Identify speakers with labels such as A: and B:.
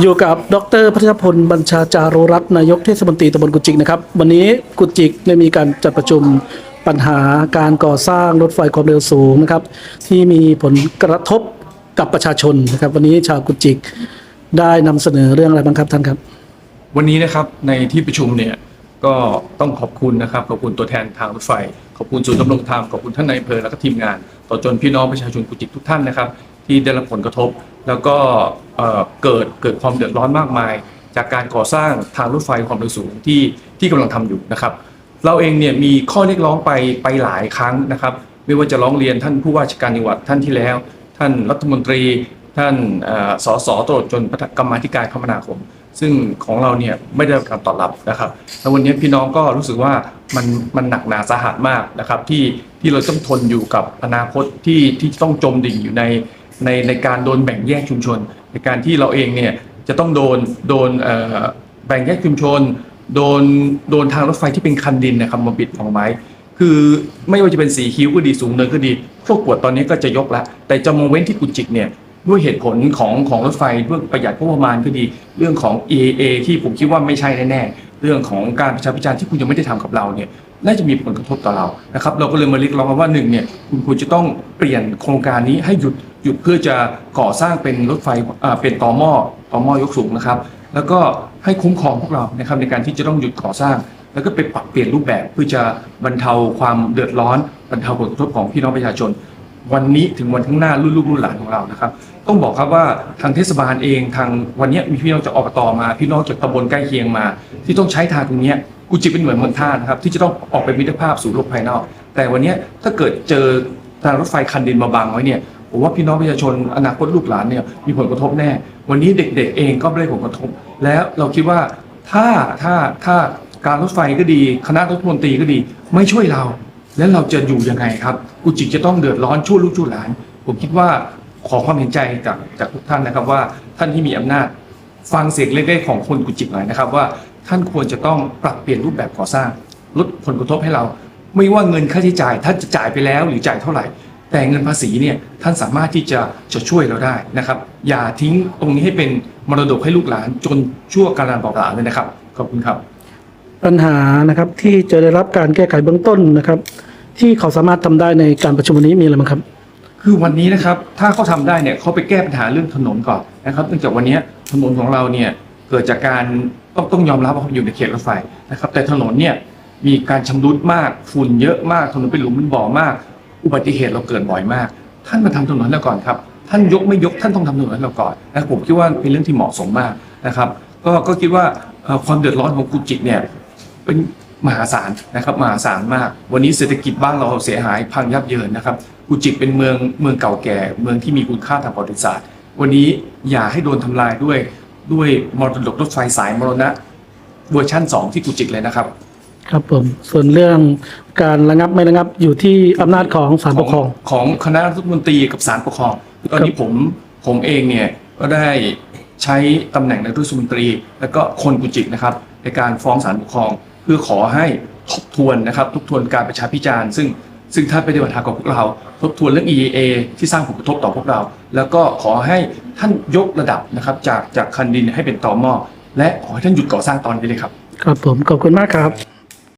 A: อยู่กับดรพัทรพลบัญชาจารุรัตน์นายกเทศมนตรีตำบลกุจิกนะครับ วันนี้กุจิกได้มีการจัดประชุมปัญหาการก่อสร้างรถไฟความเร็วสูงนะครับ ที่มีผลกระทบกับประชาชนนะครับ วันนี้ชาวกุจิกได้นำเสนอเรื่องอะไรบ้างครับท่านครับ
B: วันนี้นะครับในที่ประชุมเนี่ยก็ต้องขอบคุณนะครับขอบคุณตัวแทนทางรถไฟ ขอบคุณศูนย์ดำรงธรรมขอบคุณท่านนายอำเภอและก็ทีมงาน ต่อจนพี่น้องประชาชนกุจิกทุกท่านนะครับ ที่ได้รับผลกระทบ แล้วก็เกิดเกิดความเดือดร้อนมากมาย จากการก่อสร้างทางรถไฟความเร็วสูงที่ที่กำลังทำอยู่นะครับ เราเองเนี่ยมีข้อเรียกร้องไปไปหลายครั้งนะครับ ไม่ว่าจะร้องเรียนท่านผู้ว่าราชการจังหวัดท่านที่แล้ว ท่านรัฐมนตรี ท่านเอ่อสสตลอดจนกรรมาธิการคมนาคมซึ่งของเราเนี่ยไม่ได้รับการตอบรับนะครับ แล้ววันนี้พี่น้องก็รู้สึกว่ามันมันหนักหนาสาหัสมากนะครับที่ที่เราต้องทนอยู่กับอนาคตที่ที่ต้องจมดิ่งอยู่ใน ในในการโดนแบ่งแยกชุมชน ในการที่เราเองเนี่ยจะต้องโดนโดนแบ่งแยกชุมชน โดนโดนทางรถไฟที่เป็นคันดินนะครับมาปิดของไม้คือไม่ว่าจะเป็นสีคิ้วก็ดีสูงเนินก็ดีพวกกวดตอนนี้ก็จะยกล้วแต่จะมองเว้นที่กุจิกเนี่ยด้วยเหตุผลของของรถไฟเรื่อประหยัดงบประมาณก็ดี เรื่องของ EA ที่ผมคิดว่าไม่ใช่แน่ๆเรื่องของการประชาพิจารณ์ที่คุณยังไม่ได้ทำกับเราเนี่ย น่าจะมีผลกระทบต่อเรานะครับ เราก็เลยมาเรียกร้องว่าหนึ่งเนี่ยคุณควรจะต้องเปลี่ยนโครงการนี้ให้หยุดหยุดเพื่อจะก่อสร้างเป็นรถไฟอ่าเป็นต่อหม้อต่อหม้อยกสูงนะครับ แล้วก็ให้คุ้มครองพวกเรานะครับในการที่จะต้องหยุดก่อสร้าง แล้วก็ไปปรับเปลี่ยนรูปแบบเพื่อจะบรรเทาความเดือดร้อนบรรเทาผลกระทบของพี่น้องประชาชน วันนี้ถึงวันข้างหน้ารุ่นลูกรุ่นหลานของเรานะครับ ต้องบอกครับว่าทางเทศบาลเองทางวันนี้มีพี่น้องจากอบตมา พี่น้องจากตำบลใกล้เคียงมา ที่ต้องใช้ทางตรงนี้ กูจิเป็นเหมือนเมืองท่านะครับที่จะต้องออกไปมิตรภาพสู่โลกภายนอก แต่วันนี้ถ้าเกิดเจอทางรถไฟคันดินมาบังไว้เนี่ยผมว่าพี่น้องประชาชนอนาคตลูกหลานเนี่ยมีผลกระทบแน่ วันนี้เด็กๆเองก็ไม่ได้ผลกระทบ แล้วเราคิดว่าถ้าถ้าถ้าการรถไฟก็ดี คณะรัฐมนตรีก็ดีไม่ช่วยเรา แล้วเราจะอยู่ยังไงครับกุจิจะต้องเดือดร้อนชั่วลูกชั่วหลาน ผมคิดว่าขอความเห็นใจจากจากทุกท่านนะครับว่าท่านที่มีอำนาจฟังเสียงเล็กๆของคนกุจิหน่อยนะครับว่า ท่านควรจะต้องปรับเปลี่ยนรูปแบบก่อสร้าง ลดผลกระทบให้เรา ไม่ว่าเงินค่าใช้จ่ายท่านจะจ่ายไปแล้วหรือจ่ายเท่าไหร่ แต่เงินภาษีเนี่ยท่านสามารถที่จะจะช่วยเราได้นะครับ อย่าทิ้งตรงนี้ให้เป็นมรดกให้ลูกหลานจนชั่วการนานบอกหลานเลยนะครับขอบคุณครับ
A: ปัญหานะครับที่จะได้รับการแก้ไขเบื้องต้นนะครับ ที่เขาสามารถทำได้ในการประชุมวันนี้มีอะไรบ้างครับ
B: คือวันนี้นะครับถ้าเขาทำได้เนี่ยเขาไปแก้ปัญหาเรื่องถนนก่อนนะครับเนื่องจากวันนี้ถนนของเราเนี่ย เกิดจากการต้องต้องยอมรับว่าอยู่ในเขตรถไฟนะครับ แต่ถนนเนี่ยมีการชำรุดมากฝุ่นเยอะมากถนนเป็นหลุมเป็นบ่อมาก อุบัติเหตุเราเกิดบ่อยมาก ท่านมาทำถนนให้เราก่อนครับท่านยกไม่ยกท่านต้องทำถนนให้เราก่อนนะผมคิดว่าเป็นเรื่องที่เหมาะสมมากนะครับ ก็ก็คิดว่าความเดือดร้อนของกุจิกเนี่ยเป็นมหาศาลนะครับมหาศาลมาก วันนี้เศรษฐกิจบ้านเราเสียหายพังยับเยินนะครับกุจิกเป็นเมืองเมืองเก่าแก่ เมืองที่มีคุณค่าทางประวัติศาสตร์ วันนี้อย่าให้โดนทำลายด้วย ด้วยมรดกรถไฟสายมรณะเวอร์ชั่น 2 ที่กุจิกเลยนะครับ
A: ครับผม ส่วนเรื่องการระงับไม่ระงับอยู่ที่อำนาจของศาลปกครอง
B: ของคณะรัฐมนตรีกับศาลปกครอง ตอนนี้ผมผมเองเนี่ยก็ได้ใช้ตำแหน่งนายกรัฐมนตรี แล้วก็คนกุจิกนะครับ ในการฟ้องศาลปกครอง เพื่อขอให้ทบทวนนะครับทบทวนการประชาพิจารณ์ซึ่ง ซึ่งท่านไม่ได้ปัญหากับพวกเรา ทบทวนเรื่อง EAA ที่สร้างผลกระทบต่อพวกเรา แล้วก็ขอให้ท่านยกระดับนะครับจากจากคันดินให้เป็นต่อหม้อและขอให้ท่านหยุดก่อสร้างตอนนี้เลยครับ
A: ครับผมขอบคุณมากครับ